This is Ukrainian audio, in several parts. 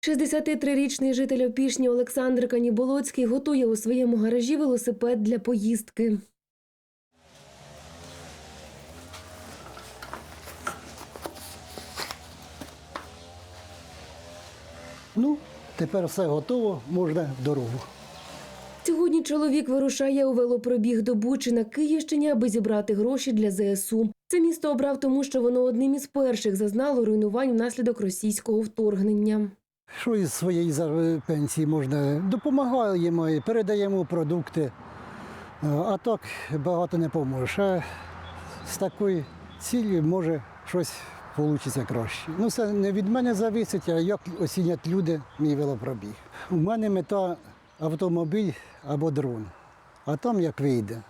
63-річний житель Опішні Олександр Каніболоцький готує у своєму гаражі велосипед для поїздки. Ну, тепер все готово, можна в дорогу. Сьогодні чоловік вирушає у велопробіг до Бучі на Київщині, аби зібрати гроші для ЗСУ. Це місто обрав тому, що воно одним із перших зазнало руйнувань внаслідок російського вторгнення. Що із своєї пенсії можна? Допомагаємо і передаємо продукти. Е, А так багато не поможеш. А з такою ціллю може щось вийде краще. Ну, це не від мене залежить, а як оцінять люди мій велопробіг. У мене мета автомобіль або дрон. А там як вийде.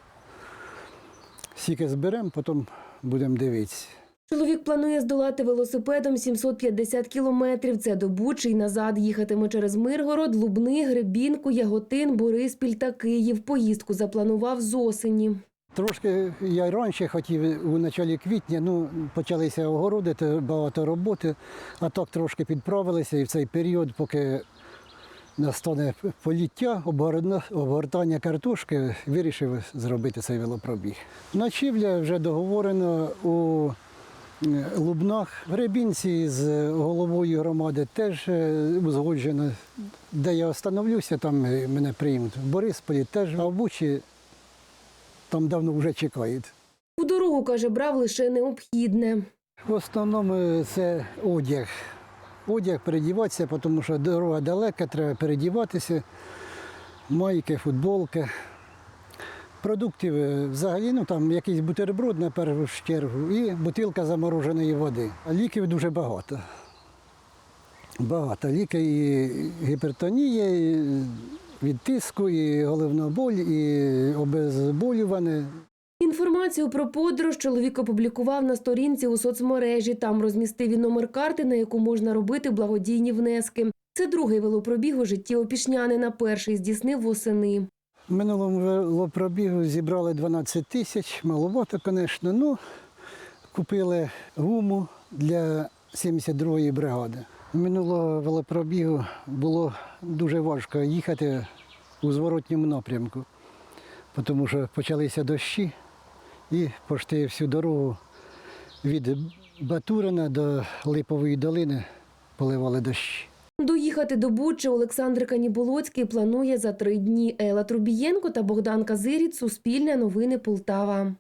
Скільки зберемо, потім будемо дивитися. Чоловік планує здолати велосипедом 750 кілометрів. Це до Бучі й назад. Їхатиме через Миргород, Лубни, Гребінку, Яготин, Бориспіль та Київ. Поїздку запланував з осені. Трошки я раніше хотів у началі квітня, ну почалися огородити, багато роботи, а так трошки підправилися і в цей період, поки настане поліття, обгортання картошки, вирішив зробити цей велопробіг. Ночівля вже договорено у Лубнах. В Гребінці з головою громади теж е, узгоджено. Де я остановлюся, там е, мене приймуть. В Борисполі теж, а в Бучі там давно вже чекають. У дорогу, каже, брав лише необхідне. В основному це одяг. Одяг передіватися, тому що дорога далека, треба передіватися. Майки, футболки. Продуктів е, взагалі, ну там якийсь бутерброд на першу чергу і бутилка замороженої води. Ліків дуже багато. Багато. Ліки і гіпертонія, і від тиску, і головна боль, і обезболюване. Інформацію про подорож чоловік опублікував на сторінці у соцмережі. Там розмістив і номер карти, на яку можна робити благодійні внески. Це другий велопробіг у житті опішнянина. Перший здійснив восени. В минулому велопробігу зібрали 12 тисяч, маловато, звісно. Ну, купили гуму для 72-ї бригади. Минулого велопробігу було дуже важко їхати у зворотньому напрямку, тому що почалися дощі і пошти всю дорогу від Батурина до Липової долини поливали дощі. Доїхати до Бучі Олександр Каніболоцький планує за три дні. Ела Трубієнко та Богдан Казиріць. Суспільне новини Полтава.